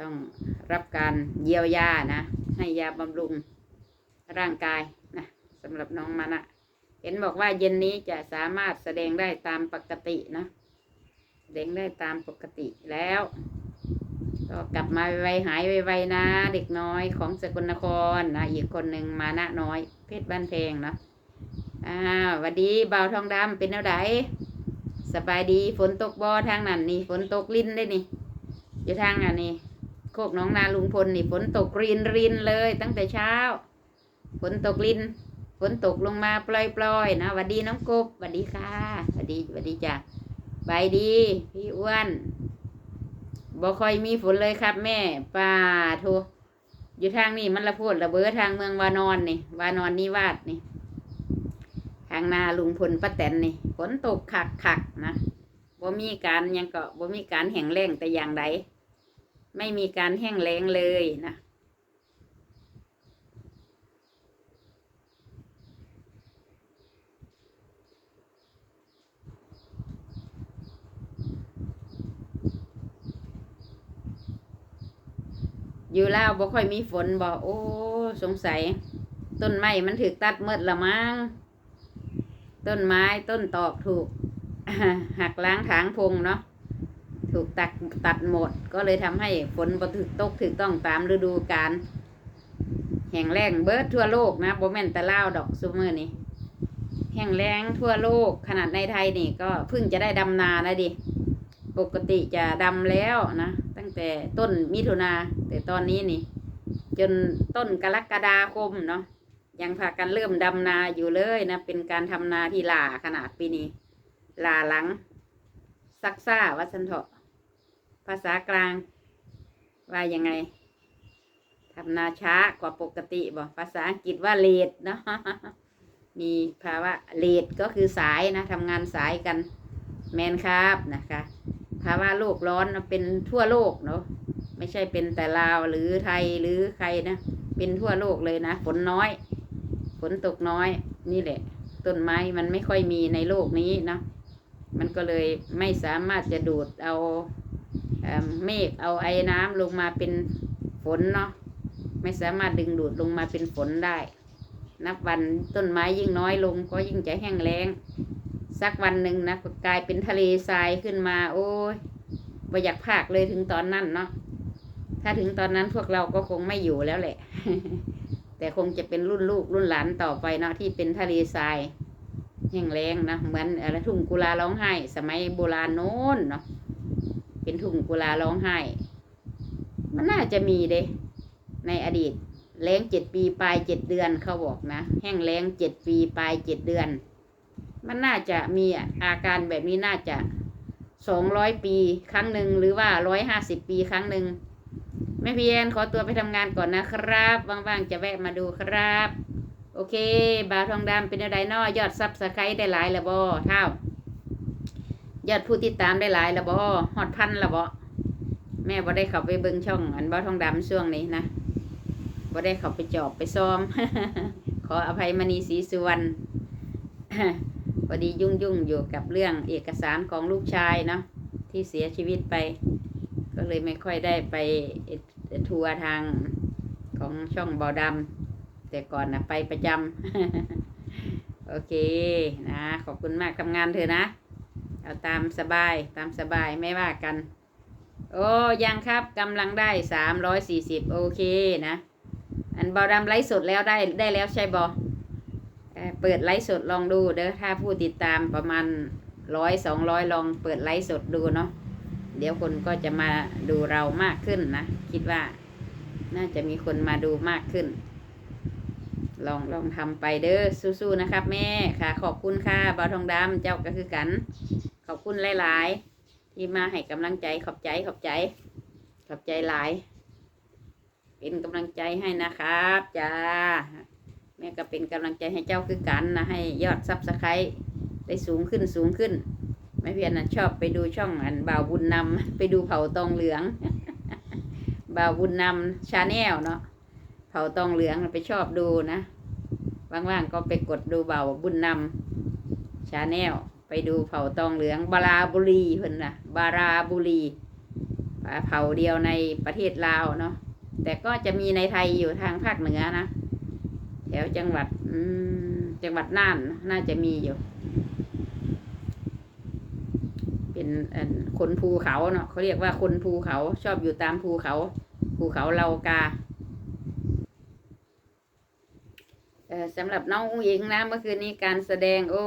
ต้องรับการเยียวยานะ ให้ยาบำรุงร่างกายนะสำหรับน้องมานะเห็นบอกว่าเย็นนี้จะสามารถแสดงได้ตามปกตินะแสดงได้ตามปกติแล้ว ก็กลับมาไวๆหายไวๆนะ เด็กน้อยของสกลนครนะอีกคนหนึ่งมานะน้อย เพชรบ้านเพงเนาะอ้าวหวัสดีเบาทองดำเป็นแนวไดสบายดีฝนตกบ่อทางนั้นนี่ฝนตกลิ้นได้นี่อยู่ทางอันนี้ โคกหน้องนาลุงพลนี่ฝนตกรินรินเลย ตั้งแต่เช้า ฝนตกลิน ฝนตกลงมาปล่อยๆนะหวัสดีน้องกบหวัสดีค่ะหวัสดีหวัสดีจ้ะบายดี พี่อ้วนบ่ค่อยมีฝนเลยครับ แม่ป้าโทอยู่ทางนี้มันละพูดระเบ้อทางเมืองวานอนนี่วานอนนิวาสนี่ ทางนาลุงพลป้าแตนนี่ฝนตกขักขักนะบ่มีการยังก็บ่มีการแห้งแล้งแต่อย่างใด ไม่มีการแห้งแล้งเลยนะอยู่แล้วบ่ค่อยมีฝนบ่โอ้ สงสัย ต้นไม้มันถูกตัดเมดละมั้งต้นไม้ต้นตอกถูกหักล้างถางพงเนาะ ถูกตัดตัดหมด ก็เลยทำให้ฝนบ่ถึกตกถึกต้องตามฤดูกาลแห้งแล้งเบิร์ดทั่วโลกนะโบแมนต่ลาวดอกซุมื้อนี้แห้งแล้งทั่วโลกขนาดในไทยนี่ก็เพิ่งจะได้ดำนานะดิปกติจะดำแล้วนะตั้งแต่ต้นมิถุนาแต่ตอนนี้นี่ จนต้นกรกฎาคมเนาะยังพากันเริ่มดำนาอยู่เลยนะเป็นการทำนาที่ลาขนาดปีนี้ลาหลังซักซ่าวัชันเถาะ ภาษากลาง ว่ายังไงทำนาช้ากว่าปกติบอกภาษาอังกฤษว่าเลดเนาะมีภาวะเลดก็คือสายนะทำงานสายกันแมนครับนะคะภาวะโลกร้อนเป็นทั่วโลกเนาะไม่ใช่เป็นแต่ลาวหรือไทยหรือใครนะเป็นทั่วโลกเลยนะฝนน้อย ฝนตกน้อย นี่แหละ ต้นไม้มันไม่ค่อยมีในโลกนี้นะมันก็เลยไม่สามารถจะดูดเอา เมฆเอาไอ้น้ำลงมาเป็นฝนเนาะไม่สามารถดึงดูดลงมาเป็นฝนได้ นับวันต้นไม้ยิ่งน้อยลงก็ยิ่งจะแห้งแล้ง สักวันหนึ่งนะก็กลายเป็นทะเลทรายขึ้นมา โอ้ยบ่อยากพากเลยถึงตอนนั้นเนาะถ้าถึงตอนนั้นพวกเราก็คงไม่อยู่แล้วแหละ แต่คงจะเป็นรุ่นลูกรุ่นหลานต่อไปเนาะที่เป็นทะเลทรายแห้งแล้งนะเหมือนอะไรทุ่งกุลาร้องไห้ สมัยโบราณโน้นเนาะ เป็นทุ่งกุลาร้องไห้ มันน่าจะมีเด้ ในอดีตแล้งเจ็ดปีปลายเจ็ดเดือนเขาบอกนะ แห้งแล้งเจ็ดปีปลายเจ็ดเดือน มันน่าจะมีอาการแบบนี้น่าจะสองร้อยปีครั้งหนึ่งหรือว่าร้อยห้าสิบปีครั้งหนึ่งแม่พีแอนขอตัวไปทำงานก่อนนะครับว่างๆจะแวะมาดูครับ โอเค บาวทองดำเป็นอะไรนอยอดซับสไครต์ได้หลายแล้วบอเท่า ยอดผู้ติดตามได้หลายล้วบอฮอดพันล้วบอแม่บ่ได้เข้าไปเบิ่งช่อง อันบาวทองดำช่วงนี้นะบ่ได้เข้าไปจอบไปซ้อม ขออภัยมณีศรีสุวรรณพอดียุ่งยุ่งอยู่กับเรื่องเอกสารของลูกชายเนาะที่เสียชีวิตไป ก็เลยไม่ค่อยได้ไปทัวร์ทางของช่องบอดำแต่ก่อนนะไปประจำโอเคนะ ขอบคุณมากทำงานเธอะนะ เอาตามสบายตามสบายไม่ว่ากัน โอ้ยังครับกำลังได้สามร้อยสี่สิบโอเคนะ อันบอดำไลฟ์สดแล้วได้ได้แล้วใช่บอเปิดไลฟ์สดลองดูเด้อถ้าผู้ติดตามประมาณร้อยสองร้อยลองเปิดไลฟ์สดดูเนาะเดี๋ยวคนก็จะมาดูเรามากขึ้นนะ คิดว่า น่าจะมีคนมาดูมากขึ้น ลองลองทำไปเด้อสู้ๆนะครับ แม่ค่ะ ขอบคุณค่ะบาทองดำเจ้าก็คือกัน ขอบคุณหลาย ๆ ที่มาให้กำลังใจขอบใจขอบใจ ขอบใจหลาย เป็นกำลังใจให้นะครับจ้าแม่ก็เป็นกำลังใจให้เจ้าคือกันนะให้ยอดซับสไครต์ได้สูงขึ้นสูงขึ้นไม่เพียนนะชอบไปดูช่องอันบ่าวบุญนำไปดูเผาตองเหลืองบ่าวบุญนำชาแนลเนาะเผาตองเหลืองไปชอบดูนะว่างๆก็ไปกดดูบ่าวบุญนำชาแนล ไปดูเผาตองเหลืองบาราบุรีเพิ่นนะบาราบุรีเผ่าเดียวในประเทศลาวเนาะแต่ก็จะมีในไทยอยู่ทางภาคเหนือนะแถวจังหวัดจังหวัดน่านน่าจะมีอยู่ เป็นคนภูเขาเนาะเขาเรียกว่าคนภูเขาชอบอยู่ตามภูเขา ภูเขาเลากาสำหรับน้องอุ้งอิงนะเมื่อคืนนี้การแสดงโอ้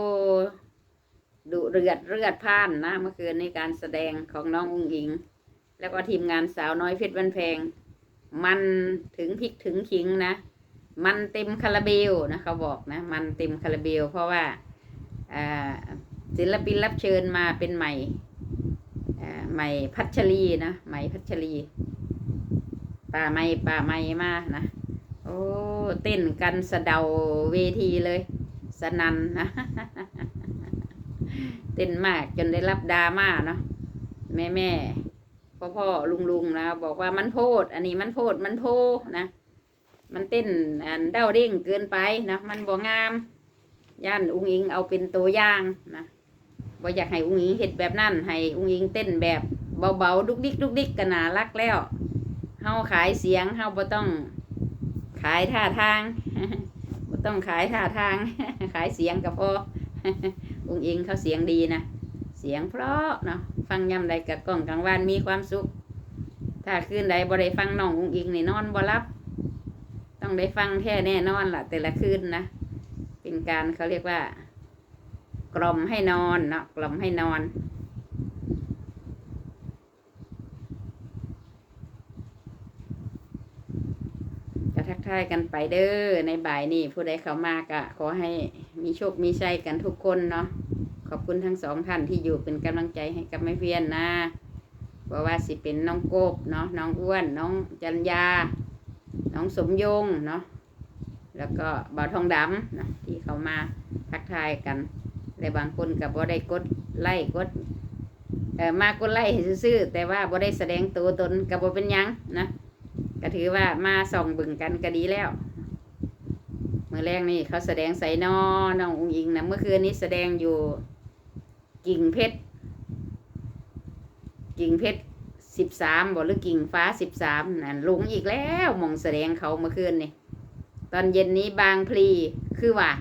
ดุเรือดเลือดพล่านนะเมื่อคืนนี้การแสดงของน้องอุ้งอิง แล้วก็ทีมงานสาวน้อยเพชรบันแพง มันถึงพริกถึงขิงนะ มันเต็มคาราเบลนะเขาบอกนะ มันเต็มคาราเบล เพราะว่าศิลปินรับเชิญมาเป็นใหม่ใหม่พัชรีนะใหม่พัชรีป่าไม้ป่าไม้มานะโอ้เต้นกันสะเดาเวทีเลย สนันนะ เต้นมากจนได้รับดราม่าเนาะแม่แม่พ่อพ่อลุงลุงนะบอกว่ามันโพด อันนี้มันโพดมันโพนะ มันเต้นอันเด้าเด้งเกินไปนะมันบ่งาม ย่านอุ้งอิงเอาเป็นตัวอย่างนะบ่อยากให้อุ้งอิงเห็ดแบบนั้นให้อุ้งอิงเต้นแบบเบาๆดุกดิกดุกดิกกันนารักแล้วเฮาขายเสียงเฮาบ่ต้องขายท่าทางบ่ต้องขายท่าทาง ขายเสียงกับพอ อุ้งอิงเขาเสียงดีนะ เสียงเพราะเนาะฟังยำใดกับกล่องกลางวันมีความสุข ถ้าคืนใดบ่ได้ฟังน้องอุ้งอิงนี่นอนบ่รับ ต้องได้ฟังแท้แน่นอนล่ะ แต่ละคืนนะเป็นการเขาเรียกว่า กล่อมให้นอนเนาะกล่อมให้นอนก็ทักทายกันไปเด้อในบ่ายนี้ผู้ใดเขามากะขอให้ มีโชคมีชัยกันทุกคนเนาะขอบคุณทั้งสองท่านที่อยู่เป็นกำลังใจให้กับแม่เพียนนะบอกว่าสิเป็นน้องโกบเนาะน้องอ้วน น้องจันยา น้องสมยงเนาะแล้วก็บ่าวทองดำนะที่เขามาทักทายกันและบางคนกับบ่ได้กดไล่กดเออมากดไล่ซื่อแต่ว่าบ่ได้แสดงตัวตนกับบ่เป็นยังนะก็ถือว่ามาส่องบึงกันก็ดีแล้ว เมื่อแรกนี่เขาแสดงใส่นอน้ององอิงนะเมื่อคืนนี้แสดงอยู่ กิ่งเพชร กิ่งเพชรสิบสามบอกหรือกิ่งฟ้าสิบสามนั่นหลงอีกแล้วมองแสดงเขาเมื่อคืนนี่ตอนเย็นนี้บางพลีคือว่า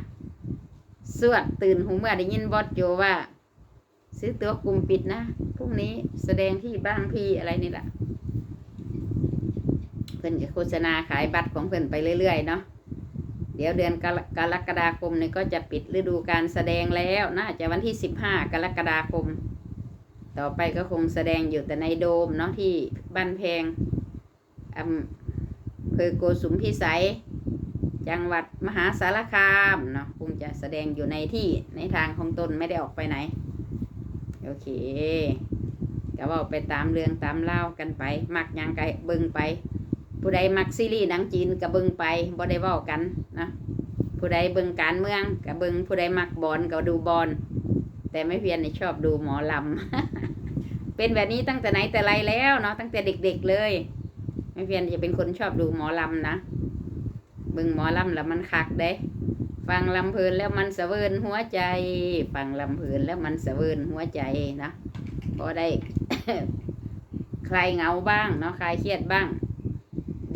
สวดตื่นหูเมื่อได้ยินบอสโจว่า ซื้อตัวกลุ่มปิดนะพรุ่งนี้แสดงที่บางพลีอะไรนี่แหละเพื่อนก็โฆษณาขายบัตรของเพื่อนไปเรื่อยๆเนาะ เดี๋ยวเดือนกรกฎาคมนี่ก็จะปิดฤดูการแสดงแล้วน่าจะวันที่สิบห้ากรกฎาคม ต่อไปก็คงแสดงอยู่แต่ในโดมเนาะที่บ้านแพงอำเภอโกสุมพิสัย จังหวัดมหาสารคามเนาะคงจะแสดงอยู่ในที่ในทางของตนไม่ได้ออกไปไหน โอเคก็ว่าไปตามเรื่องตามเล่าวกันไป มักยังไกเบิ่งไป ผู้ใดมักซีรีส์หนังจีนก็เบิงไปบ่ได้เว้ากันนะผู้ใดเบิงการเมืองก็เบิงผู้ใดมักบอลก็ดูบอลแต่ไม่เพียรนี่ชอบดูหมอลำเป็นแบบนี้ตั้งแต่ไหนแต่ไรแล้วเนาะตั้งแต่เด็ก ๆเลย ไม่เพียรจะเป็นคนชอบดูหมอลำนะเบิงหมอลำแล้วมันคักเด้ฟังลำเพลินแล้วมันสะเวินหัวใจฟังลำเพลินแล้วมันสะเวินหัวใจนะพอได้ ใคลายเหงาบ้างเนาะใคลายเครียดบ้าง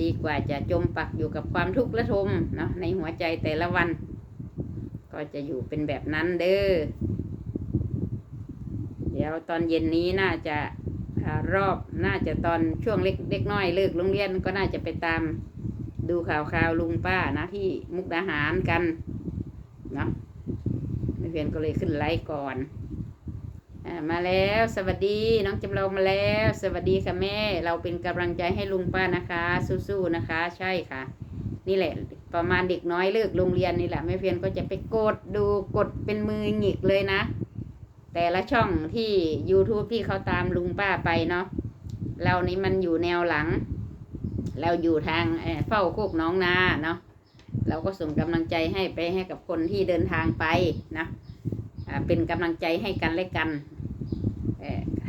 ดีกว่าจะจมปักอยู่กับความทุกข์และทมเนาะในหัวใจแต่ละวัน ก็จะอยู่เป็นแบบนั้นเด้อ เดี๋ยวตอนเย็นนี้น่าจะรอบน่าจะตอนช่วงเล็กเล็กน้อยเลิกโรงเรียนก็น่าจะไปตามดูข่าวข่าวลุงป้านะที่มุกดาหารกันเนาะไม่เพียนก็เลยขึ้นไลฟ์ก่อน มาแล้วสวัสดีน้องจำลองมาแล้ว สวัสดีค่ะแม่ เราเป็นกำลังใจให้ลุงป้านะคะ สู้ๆนะคะ ใช่ค่ะ นี่แหละ ประมาณเด็กน้อยเลิกโรงเรียนนี่แหละแม่เพียนก็จะไปกดดูกดเป็นมือหงิกเลยนะ แต่ละช่องที่ YouTube ที่เขาตามลุงป้าไปเนาะเรานี่มันอยู่แนวหลัง เราอยู่ทางเฝ้าโคกน้องนาเนาะเราก็ส่งกำลังใจให้ไปให้กับคนที่เดินทางไปนะ เป็นกำลังใจให้กันและกัน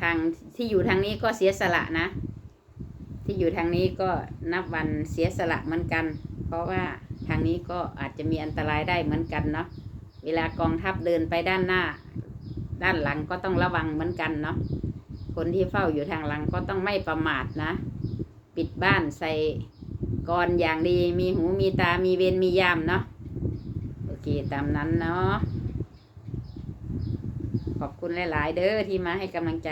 ทางที่อยู่ทางนี้ก็เสียสละนะ ที่อยู่ทางนี้ก็นับวันเสียสละเหมือนกัน เพราะว่าทางนี้ก็อาจจะมีอันตรายได้เหมือนกันเนาะเวลากองทัพเดินไปด้านหน้า ด้านหลังก็ต้องระวังเหมือนกันเนาะคนที่เฝ้าอยู่ทางหลังก็ต้องไม่ประมาทนะ ปิดบ้านใส่กรอย่างดีมีหูมีตามีเวรมียามเนาะโอเคตามนั้นเนาะ ขอบคุณหลาย ๆ เด้อที่มาให้กำลังใจ